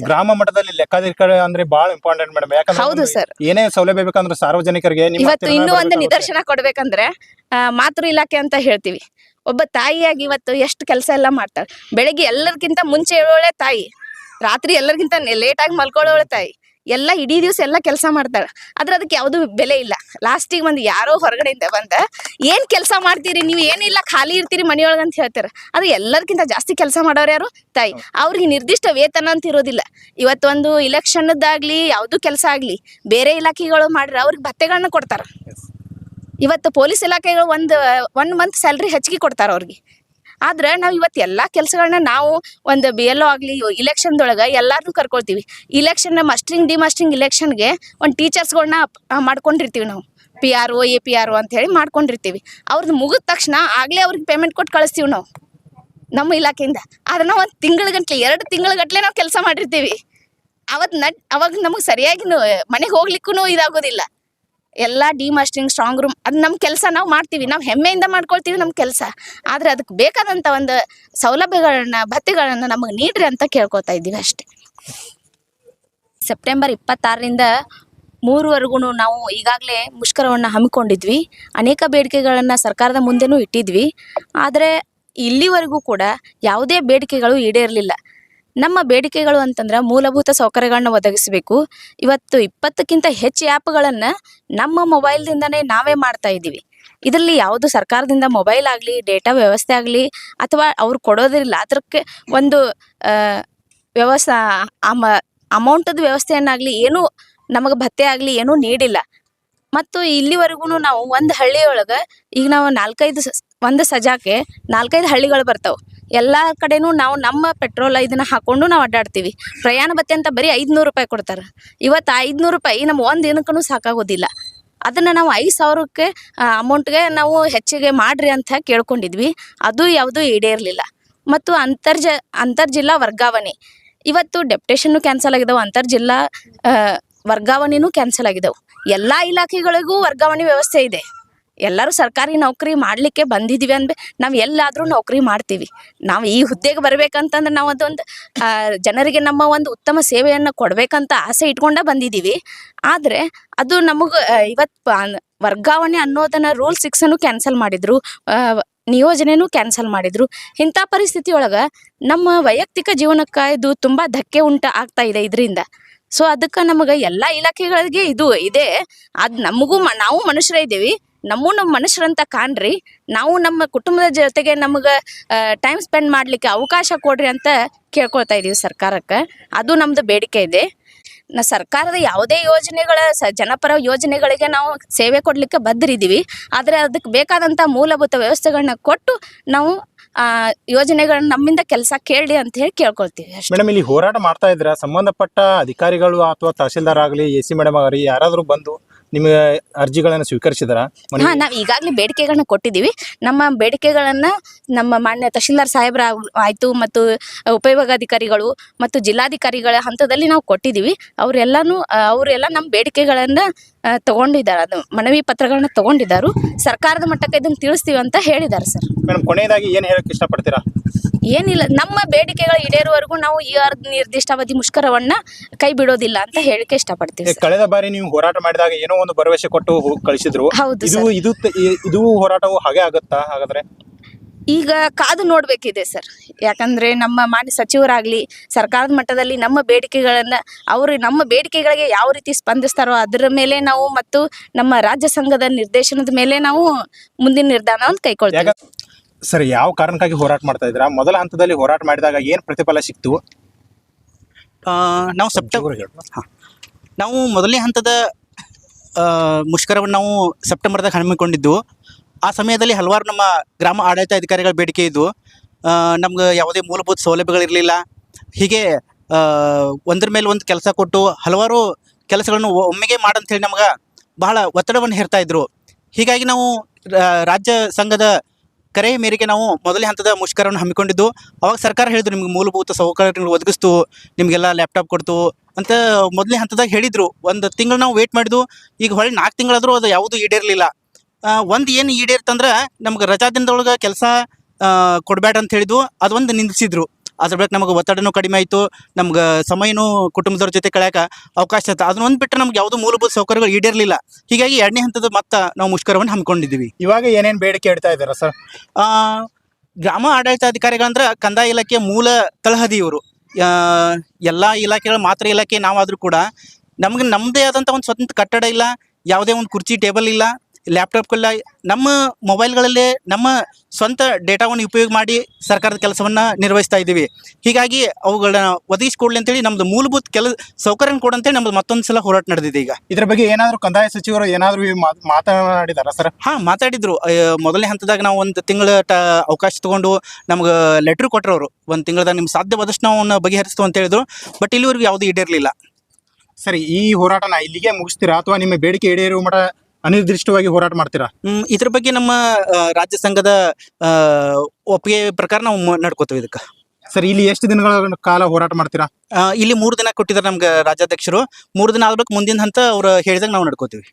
ಗ್ರಾಮ ಮಟ್ಟದಲ್ಲಿ ಲೆಕ್ಕಾಧಿಕಾರಿ ಅಂದ್ರೆ ಬಹಳ ಇಂಪಾರ್ಟೆಂಟ್ ಮೇಡಮ್ ಯಾಕಂದ್ರೆ ಹೌದು ಸರ್ ಏನೇ ಸೌಲಭ್ಯ ಬೇಕಂದ್ರೆ ಸಾರ್ವಜನಿಕರಿಗೆ ನಿಮ್ಮ ಇವತ್ತು ಹತ್ತಿರನೇ ಇನ್ನೂ ಒಂದು. ನಿದರ್ಶನ ಕೊಡ್ಬೇಕಂದ್ರೆ ಆ, ಮಾತೃ ಇಲಾಖೆ ಅಂತ ಹೇಳ್ತೀವಿ. ಒಬ್ಬ ತಾಯಿಯಾಗಿ ಇವತ್ತು ಎಷ್ಟು ಕೆಲಸ ಎಲ್ಲ ಮಾಡ್ತಾಳೆ. ಬೆಳಿಗ್ಗೆ ಎಲ್ಲರಿಗಿಂತ ಮುಂಚೆ ಹೇಳೋಳೆ ತಾಯಿ. ರಾತ್ರಿ ಎಲ್ಲರಿಗಿಂತ ಲೇಟ್ ಆಗಿ ಮಲ್ಕೊಳ್ಳೋಳೆ ತಾಯಿ. ಎಲ್ಲ ಇಡೀ ದಿವಸ ಎಲ್ಲ ಕೆಲಸ ಮಾಡ್ತಾಳೆ. ಆದ್ರೆ ಅದಕ್ಕೆ ಯಾವುದು ಬೆಲೆ ಇಲ್ಲ. ಲಾಸ್ಟಿಗೆ ಬಂದು ಯಾರೋ ಹೊರಗಡೆಯಿಂದ ಬಂದ ಏನ್ ಕೆಲಸ ಮಾಡ್ತೀರಿ? ನೀವು ಏನಿಲ್ಲ ಖಾಲಿ ಇರ್ತೀರಿ ಮನೆಯೊಳಗೆ ಅಂತ ಹೇಳ್ತಾರೆ. ಅದು ಎಲ್ಲರಿಗಿಂತ ಜಾಸ್ತಿ ಕೆಲಸ ಮಾಡೋರು ಯಾರು? ತಾಯಿ. ಅವ್ರಿಗೆ ನಿರ್ದಿಷ್ಟ ವೇತನ ಅಂತ ಇರೋದಿಲ್ಲ. ಇವತ್ತೊಂದು ಇಲೆಕ್ಷನ್ದಾಗ್ಲಿ ಯಾವುದು ಕೆಲಸ ಆಗ್ಲಿ ಬೇರೆ ಇಲಾಖೆಗಳು ಮಾಡ್ರೆ ಅವ್ರಿಗೆ ಭತ್ತೆಗಳನ್ನ ಕೊಡ್ತಾರ. ಇವತ್ತು ಪೊಲೀಸ್ ಇಲಾಖೆಗಳು ಒಂದು ಒನ್ ಮಂತ್ ಸ್ಯಾಲ್ರಿ ಹೆಚ್ಚಿಗೆ ಕೊಡ್ತಾರ ಅವ್ರಿಗೆ. ಆದ್ರೆ ನಾವು ಇವತ್ತು ಎಲ್ಲಾ ಕೆಲಸಗಳನ್ನ ನಾವು ಒಂದು ಬಿ ಎಲ್ ಆಗಲಿ ಇಲೆಕ್ಷನ್ದೊಳಗೆ ಎಲ್ಲಾರನ್ನೂ ಕರ್ಕೊಳ್ತೀವಿ. ಇಲೆಕ್ಷನ್ ಮಸ್ಟ್ರಿಂಗ್ ಡಿಮಸ್ಟ್ರಿಂಗ್ ಇಲೆಕ್ಷನ್ಗೆ ಒಂದು ಟೀಚರ್ಸ್ಗಳನ್ನ ಮಾಡ್ಕೊಂಡಿರ್ತೀವಿ ನಾವು. P R O A P R O ಅಂತ ಹೇಳಿ ಮಾಡ್ಕೊಂಡಿರ್ತೀವಿ. ಅವ್ರದ್ದು ಮುಗಿದ ತಕ್ಷಣ ಆಗಲೇ ಅವ್ರಿಗೆ ಪೇಮೆಂಟ್ ಕೊಟ್ಟು ಕಳಿಸ್ತೀವಿ ನಾವು, ನಮ್ಮ ಇಲಾಖೆಯಿಂದ. ಆದ್ರೆ ನಾವು ಒಂದು ತಿಂಗಳ ಗಂಟ್ಲೆ ಎರಡು ತಿಂಗಳ ಗಟ್ಲೆ ನಾವು ಕೆಲಸ ಮಾಡಿರ್ತೀವಿ. ಅವತ್ತು ನಟ್, ಅವಾಗ ನಮಗೆ ಸರಿಯಾಗಿ ಮನೆಗೆ ಹೋಗ್ಲಿಕ್ಕೂ ಇದಾಗೋದಿಲ್ಲ. ಎಲ್ಲ ಡಿಮಾಸ್ಟರಿಂಗ್ ಸ್ಟ್ರಾಂಗ್ ರೂಮ್ ಅದು ನಮ್ಮ ಕೆಲಸ ನಾವು ಮಾಡ್ತೀವಿ. ನಾವು ಹೆಮ್ಮೆಯಿಂದ ಮಾಡ್ಕೊಳ್ತೀವಿ ನಮ್ಮ ಕೆಲಸ. ಆದರೆ ಅದಕ್ಕೆ ಬೇಕಾದಂಥ ಒಂದು ಸೌಲಭ್ಯಗಳನ್ನ, ಭತ್ಯೆಗಳನ್ನು ನಮಗೆ ನೀಡ್ರಿ ಅಂತ ಕೇಳ್ಕೊತಾ ಇದ್ದೀವಿ ಅಷ್ಟೇ. ಸೆಪ್ಟೆಂಬರ್ ಇಪ್ಪತ್ತಾರರಿಂದ ಮೂರುವರೆಗೂ ನಾವು ಈಗಾಗಲೇ ಮುಷ್ಕರವನ್ನು ಹಮ್ಮಿಕೊಂಡಿದ್ವಿ. ಅನೇಕ ಬೇಡಿಕೆಗಳನ್ನು ಸರ್ಕಾರದ ಮುಂದೆನೂ ಇಟ್ಟಿದ್ವಿ. ಆದರೆ ಇಲ್ಲಿವರೆಗೂ ಕೂಡ ಯಾವುದೇ ಬೇಡಿಕೆಗಳು ಈಡೇರಲಿಲ್ಲ. ನಮ್ಮ ಬೇಡಿಕೆಗಳು ಅಂತಂದ್ರೆ ಮೂಲಭೂತ ಸೌಕರ್ಯಗಳನ್ನ ಒದಗಿಸಬೇಕು. ಇವತ್ತು ಇಪ್ಪತ್ತಕ್ಕಿಂತ ಹೆಚ್ಚು ಆ್ಯಪ್ಗಳನ್ನು ನಮ್ಮ ಮೊಬೈಲ್ದಿಂದನೇ ನಾವೇ ಮಾಡ್ತಾ ಇದ್ದೀವಿ. ಇದರಲ್ಲಿ ಯಾವುದು ಸರ್ಕಾರದಿಂದ ಮೊಬೈಲ್ ಆಗಲಿ, ಡೇಟಾ ವ್ಯವಸ್ಥೆ ಆಗಲಿ ಅಥವಾ ಅವ್ರು ಕೊಡೋದಿಲ್ಲ ಅದಕ್ಕೆ ಒಂದು ವ್ಯವಸ್ಥೆ, ಅಮ ಅಮೌಂಟದ ವ್ಯವಸ್ಥೆಯನ್ನಾಗಲಿ ಏನೂ ನಮಗೆ ಭತ್ತೆ ಆಗಲಿ ಏನೂ ನೀಡಿಲ್ಲ. ಮತ್ತು ಇಲ್ಲಿವರೆಗೂ ನಾವು ಒಂದು ಹಳ್ಳಿಯೊಳಗೆ ಈಗ ನಾವು ನಾಲ್ಕೈದು ಸ, ಒಂದು ಸಜಾಕ್ಕೆ ನಾಲ್ಕೈದು ಹಳ್ಳಿಗಳು ಬರ್ತಾವೆ. ಎಲ್ಲ ಕಡೆನೂ ನಾವು ನಮ್ಮ ಪೆಟ್ರೋಲ್ ಇದನ್ನ ಹಾಕೊಂಡು ನಾವು ಅಡ್ಡಾಡ್ತೀವಿ. ಪ್ರಯಾಣ ಭತ್ಯೆ ಅಂತ ಬರೀ ಐದುನೂರು ರೂಪಾಯಿ ಕೊಡ್ತಾರೆ. ಇವತ್ತು ಐದುನೂರು ರೂಪಾಯಿ ನಮ್ಮ ಒಂದು ದಿನಕ್ಕೂ ಸಾಕಾಗೋದಿಲ್ಲ. ಅದನ್ನು ನಾವು ಐದು ಸಾವಿರಕ್ಕೆ ಅಮೌಂಟ್ಗೆ ನಾವು ಹೆಚ್ಚಿಗೆ ಮಾಡ್ರಿ ಅಂತ ಕೇಳ್ಕೊಂಡಿದ್ವಿ. ಅದು ಯಾವುದೂ ಈಡೇರಲಿಲ್ಲ. ಮತ್ತು ಅಂತರ್ಜ ಅಂತರ್ಜಿಲ್ಲಾ ವರ್ಗಾವಣೆ. ಇವತ್ತು ಡೆಪ್ಟೇಷನ್ನು ಕ್ಯಾನ್ಸಲ್ ಆಗಿದಾವೆ. ಅಂತರ್ಜಿಲ್ಲಾ ಜಿಲ್ಲಾ ವರ್ಗಾವಣೆನೂ ಕ್ಯಾನ್ಸಲ್ ಆಗಿದಾವೆ. ಎಲ್ಲ ಇಲಾಖೆಗಳಿಗೂ ವರ್ಗಾವಣೆ ವ್ಯವಸ್ಥೆ ಇದೆ. ಎಲ್ಲರೂ ಸರ್ಕಾರಿ ನೌಕರಿ ಮಾಡಲಿಕ್ಕೆ ಬಂದಿದ್ದೀವಿ ಅಂದ್ರೆ ನಾವು ಎಲ್ಲಾದರೂ ನೌಕರಿ ಮಾಡ್ತೀವಿ. ನಾವು ಈ ಹುದ್ದೆಗೆ ಬರ್ಬೇಕಂತಂದ್ರೆ ನಾವು ಅದೊಂದು ಜನರಿಗೆ ನಮ್ಮ ಒಂದು ಉತ್ತಮ ಸೇವೆಯನ್ನು ಕೊಡಬೇಕಂತ ಆಸೆ ಇಟ್ಕೊಂಡ ಬಂದಿದ್ದೀವಿ ಆದರೆ ಅದು ನಮಗೆ ಇವತ್ತು ವರ್ಗಾವಣೆ ಅನ್ನೋದನ್ನ ರೂಲ್ ಸಿಕ್ಸನ್ನು ಕ್ಯಾನ್ಸಲ್ ಮಾಡಿದ್ರು ನಿಯೋಜನೆನೂ ಕ್ಯಾನ್ಸಲ್ ಮಾಡಿದ್ರು. ಇಂಥ ಪರಿಸ್ಥಿತಿ ಒಳಗ ನಮ್ಮ ವೈಯಕ್ತಿಕ ಜೀವನಕ್ಕೆ ಇದು ತುಂಬ ಧಕ್ಕೆ ಉಂಟ ಆಗ್ತಾ ಇದೆ ಇದರಿಂದ. ಸೊ, ಅದಕ್ಕೆ ನಮಗೆ ಎಲ್ಲ ಇಲಾಖೆಗಳಿಗೆ ಇದು ಇದೆ. ಅದು ನಮಗೂ ನಾವು ಮನುಷ್ಯರೇ ಇದ್ದೀವಿ. ನಮ್ಮೂ ನಮ್ಮ ಮನುಷ್ಯರಂತ ಕಾಣ್ರಿ. ನಾವು ನಮ್ಮ ಕುಟುಂಬದ ಜೊತೆಗೆ ನಮಗೆ ಟೈಮ್ ಸ್ಪೆಂಡ್ ಮಾಡಲಿಕ್ಕೆ ಅವಕಾಶ ಕೊಡ್ರಿ ಅಂತ ಕೇಳ್ಕೊಳ್ತಾ ಇದ್ದೀವಿ ಸರ್ಕಾರಕ್ಕೆ. ಅದು ನಮ್ಮದು ಬೇಡಿಕೆ ಇದೆ. ನ, ಸರ್ಕಾರದ ಯಾವುದೇ ಯೋಜನೆಗಳ, ಸ, ಜನಪರ ಯೋಜನೆಗಳಿಗೆ ನಾವು ಸೇವೆ ಕೊಡಲಿಕ್ಕೆ ಬದ್ಧರಿದ್ದೀವಿ. ಆದರೆ ಅದಕ್ಕೆ ಬೇಕಾದಂಥ ಮೂಲಭೂತ ವ್ಯವಸ್ಥೆಗಳನ್ನ ಕೊಟ್ಟು ನಾವು ಯೋಜನೆಗಳನ್ನ ನಮ್ಮಿಂದ ಕೆಲಸ ಕೇಳಿ ಅಂತ ಹೇಳಿ ಕೇಳ್ಕೊಳ್ತೀವಿ ಮೇಡಮ್, ಇಲ್ಲಿ ಹೋರಾಟ ಮಾಡ್ತಾ ಇದ್ರ ಸಂಬಂಧಪಟ್ಟ ಅಧಿಕಾರಿಗಳು ಅಥವಾ ತಹಸೀಲ್ದಾರ್ ಆಗಲಿ, ಎ ಸಿ ಮೇಡಮ್ ಆಗಲಿ, ಯಾರಾದರೂ ಬಂದು ನಿಮಗೆ ಅರ್ಜಿಗಳನ್ನು ಸ್ವೀಕರಿಸಿದಾರ? ಹಾ, ನಾವು ಈಗಾಗಲೇ ಬೇಡಿಕೆಗಳನ್ನ ಕೊಟ್ಟಿದ್ದೀವಿ. ನಮ್ಮ ಬೇಡಿಕೆಗಳನ್ನ ನಮ್ಮ ಮಾನ್ಯ ತಹಶೀಲ್ದಾರ್ ಸಾಹೇಬ್ರ ಆಯ್ತು ಮತ್ತು ಉಪವಿಭಾಗಾಧಿಕಾರಿಗಳು ಮತ್ತು ಜಿಲ್ಲಾಧಿಕಾರಿಗಳ ಹಂತದಲ್ಲಿ ನಾವು ಕೊಟ್ಟಿದ್ದೀವಿ. ಅವರೆಲ್ಲನೂ, ಅವರೆಲ್ಲ ನಮ್ಮ ಬೇಡಿಕೆಗಳನ್ನ ತಗೊಂಡಿದ್ದಾರೆ. ಅದು ಮನವಿ ಪತ್ರಗಳನ್ನ ತಗೊಂಡಿದ್ದಾರೆ. ಸರ್ಕಾರದ ಮಟ್ಟಕ್ಕೆ ಇದನ್ನು ತಿಳಿಸ್ತೀವಿ ಅಂತ ಹೇಳಿದ್ದಾರೆ ಸರ್. ಮೇಡಮ್ ಕೊನೆಯದಾಗಿ ಏನು ಹೇಳಕ್ ಇಷ್ಟಪಡ್ತೀರಾ? ಏನಿಲ್ಲ ನಮ್ಮ ಬೇಡಿಕೆಗಳ ಈಡೇರುವವರೆಗೂ ನಾವು ಈ ಅರ್ಧ ನಿರ್ದಿಷ್ಟಾವಧಿ ಮುಷ್ಕರವನ್ನ ಕೈ ಬಿಡೋದಿಲ್ಲ ಅಂತ ಹೇಳಿಕೆ ಇಷ್ಟಪಡ್ತೀವಿ. ಕಳೆದ ಬಾರಿ ನೀವು ಹೋರಾಟ ಮಾಡಿದಾಗ ಏನೋ ಒಂದು ಭರವಸೆ ಕೊಟ್ಟು ಕಳಿಸಿದ್ರು. ಹೌದು ಇದು ಇದು ಇದು ಹೋರಾಟವು ಹಾಗೆ ಆಗುತ್ತಾ? ಹಾಗಾದ್ರೆ ಈಗ ಕಾದು ನೋಡಬೇಕಿದೆ ಸರ್ ಯಾಕಂದರೆ ನಮ್ಮ ಮಾನ್ಯ ಸಚಿವರಾಗಲಿ ಸರ್ಕಾರದ ಮಟ್ಟದಲ್ಲಿ ನಮ್ಮ ಬೇಡಿಕೆಗಳನ್ನು ಅವರು ನಮ್ಮ ಬೇಡಿಕೆಗಳಿಗೆ ಯಾವ ರೀತಿ ಸ್ಪಂದಿಸ್ತಾರೋ ಅದರ ಮೇಲೆ ನಾವು ಮತ್ತು ನಮ್ಮ ರಾಜ್ಯ ಸಂಘದ ನಿರ್ದೇಶನದ ಮೇಲೆ ನಾವು ಮುಂದಿನ ನಿರ್ಧಾರವನ್ನು ಕೈಗೊಳ್ತೀವಿ ಯಾಕ ಸರ್ ಯಾವ ಕಾರಣಕ್ಕಾಗಿ ಹೋರಾಟ ಮಾಡ್ತಾ ಇದ್ದೀರಾ? ಮೊದಲ ಹಂತದಲ್ಲಿ ಹೋರಾಟ ಮಾಡಿದಾಗ ಏನು ಪ್ರತಿಫಲ ಸಿಕ್ತು? ನಾವು ಸೆಪ್ಟೆಂಬರ್ ನಾವು ಮೊದಲನೇ ಹಂತದ ಮುಷ್ಕರವನ್ನು ನಾವು ಸೆಪ್ಟೆಂಬರ್ದಾಗ ಹಮ್ಮಿಕೊಂಡಿದ್ದು. ಆ ಸಮಯದಲ್ಲಿ ಹಲವಾರು ನಮ್ಮ ಗ್ರಾಮ ಆಡಳಿತ ಅಧಿಕಾರಿಗಳ ಬೇಡಿಕೆ ಇದ್ದು ನಮ್ಗೆ ಯಾವುದೇ ಮೂಲಭೂತ ಸೌಲಭ್ಯಗಳಿರಲಿಲ್ಲ. ಹೀಗೆ ಒಂದ್ರ ಮೇಲೆ ಒಂದು ಕೆಲಸ ಕೊಟ್ಟು ಹಲವಾರು ಕೆಲಸಗಳನ್ನು ಒಮ್ಮೆಗೆ ಮಾಡಂತೇಳಿ ನಮ್ಗೆ ಬಹಳ ಒತ್ತಡವನ್ನು ಹೇರ್ತಾ ಇದ್ರು. ಹೀಗಾಗಿ ನಾವು ರಾಜ್ಯ ಸಂಘದ ಕರೆ ಮೇರೆಗೆ ನಾವು ಮೊದಲೇ ಹಂತದ ಮುಷ್ಕರವನ್ನು ಹಮ್ಮಿಕೊಂಡಿದ್ದು. ಅವಾಗ ಸರ್ಕಾರ ಹೇಳಿದ್ರು ನಿಮ್ಗೆ ಮೂಲಭೂತ ಸೌಕರ್ಯಗಳು ಒದಗಿಸ್ತು, ನಿಮಗೆಲ್ಲ ಲ್ಯಾಪ್ಟಾಪ್ ಕೊಡ್ತು ಅಂತ ಮೊದಲನೇ ಹಂತದಾಗ ಹೇಳಿದ್ರು. ಒಂದು ತಿಂಗಳು ನಾವು ವೇಟ್ ಮಾಡಿದ್ದು ಈಗ ಹೊಳೆ ನಾಲ್ಕು ತಿಂಗಳಾದರೂ ಅದು ಯಾವುದೂ ಈಡೇರಲಿಲ್ಲ. ಒಂದು ಏನು ಈಡೇರ್ತಂದ್ರೆ ನಮ್ಗೆ ರಜಾ ದಿನದೊಳಗೆ ಕೆಲಸ ಕೊಡಬೇಡ ಅಂತ ಹೇಳಿದ್ವು ಅದೊಂದು ನಿಲ್ಲಿಸಿದ್ರು ಅದ್ರ ಬಗ್ಗೆ ನಮಗೆ ಒತ್ತಡನೂ ಕಡಿಮೆ ಆಯಿತು. ನಮ್ಗೆ ಸಮಯನೂ ಕುಟುಂಬದವ್ರ ಜೊತೆ ಕಳೆಯಕ ಅವಕಾಶ ಆಯ್ತು ಅದನ್ನ ಒಂದ್ ಬಿಟ್ಟರೆ ನಮ್ಗೆ ಯಾವುದೂ ಮೂಲಭೂತ ಸೌಕರ್ಯಗಳು ಈಡೇರಲಿಲ್ಲ. ಹೀಗಾಗಿ ಎರಡನೇ ಹಂತದ ಮತ್ತೆ ನಾವು ಮುಷ್ಕರವನ್ನು ಹಮ್ಮಿಕೊಂಡಿದ್ದೀವಿ ಇವಾಗ ಏನೇನು ಬೇಡಿಕೆ ಇಡ್ತಾ ಇದ್ದಾರೆ ಸರ್? ಆ, ಗ್ರಾಮ ಆಡಳಿತಾಧಿಕಾರಿಗಳಂದ್ರೆ ಕಂದಾಯ ಇಲಾಖೆಯ ಮೂಲ ತಳಹದಿ ಇವರು ಎಲ್ಲ ಇಲಾಖೆಗಳ ಮಾತ್ರ ಇಲಾಖೆ ನಾವಾದರೂ ಕೂಡ ನಮ್ಗೆ ನಮ್ಮದೇ ಆದಂಥ ಒಂದು ಸ್ವತಂತ್ರ ಕಟ್ಟಡ ಇಲ್ಲ. ಯಾವುದೇ ಒಂದು ಕುರ್ಚಿ ಟೇಬಲ್ ಇಲ್ಲ. ಲ್ಯಾಪ್ಟಾಪ್ಗಳಿಲ್ಲ ನಮ್ಮ ಮೊಬೈಲ್ಗಳಲ್ಲೇ ನಮ್ಮ ಸ್ವಂತ ಡೇಟಾವನ್ನು ಉಪಯೋಗ ಮಾಡಿ ಸರ್ಕಾರದ ಕೆಲಸವನ್ನು ನಿರ್ವಹಿಸ್ತಾ ಇದ್ದೀವಿ. ಹೀಗಾಗಿ ಅವುಗಳನ್ನ ಒದಗಿಸ್ಕೊಡ್ಲಿ ಅಂತೇಳಿ ನಮ್ಮದು ಮೂಲಭೂತ ಕೆಲ ಸೌಕರ್ಯ ಕೊಡಂತೇಳಿ ನಮ್ಮದು ಮತ್ತೊಂದು ಸಲ ಹೋರಾಟ ನಡೆದಿದೆ ಈಗ. ಇದ್ರ ಬಗ್ಗೆ ಏನಾದರೂ ಕಂದಾಯ ಸಚಿವರು ಏನಾದರೂ ಮಾತನಾಡಿದಾರ ಸರ್? ಹಾ ಮಾತಾಡಿದ್ರು. ಮೊದಲನೇ ಹಂತದಾಗ ನಾವು ಒಂದು ತಿಂಗಳ ಟ ಅವಕಾಶ ತಗೊಂಡು ನಮ್ಗೆ ಲೆಟ್ರ್ ಕೊಟ್ಟರವರು ಒಂದು ತಿಂಗಳದಾಗ ನಿಮ್ಗೆ ಸಾಧ್ಯವಾದಷ್ಟು ನಾವು ಅವನ್ನ ಬಗೆಹರಿಸ್ತು ಅಂತ ಹೇಳಿದ್ರು. ಬಟ್ ಇಲ್ಲಿವರೆಗೂ ಯಾವುದೂ ಈಡೇರಲಿಲ್ಲ. ಸರಿ ಈ ಹೋರಾಟನ ಇಲ್ಲಿಗೆ ಮುಗಿಸ್ತೀರಾ ಅಥವಾ ನಿಮ್ಮ ಬೇಡಿಕೆ ಈಡೇರುವ ಮಟ ಅನಿರ್ದಿಷ್ಟವಾಗಿ ಹೋರಾಟ ಮಾಡ್ತೀರಾ? ಹ್ಮ್, ಇದ್ರ ಬಗ್ಗೆ ನಮ್ಮ ಆ, ರಾಜ್ಯ ಸಂಘದ ಆ, ಒಪ್ಪಿಗೆ ಪ್ರಕಾರ ನಾವು ಮ- ನಡ್ಕೋತೀವಿ ಇದಕ್ಕೆ. ಸರ್ ಇಲ್ಲಿ ಎಷ್ಟು ದಿನಗಳ ಕಾಲ ಹೋರಾಟ ಮಾಡ್ತೀರಾ? ಆ, ಇಲ್ಲಿ ಮೂರು ದಿನ ಕೊಟ್ಟಿದ್ದಾರೆ ನಮ್ಗೆ ರಾಜ್ಯಾಧ್ಯಕ್ಷರು. ಮೂರು ದಿನ ಆದ್ಬೇಕು ಮುಂದಿನ ಹಂತ ಅವ್ರು ಹೇಳಿದಾಗ ನಾವು ನಡ್ಕೋತೀವಿ.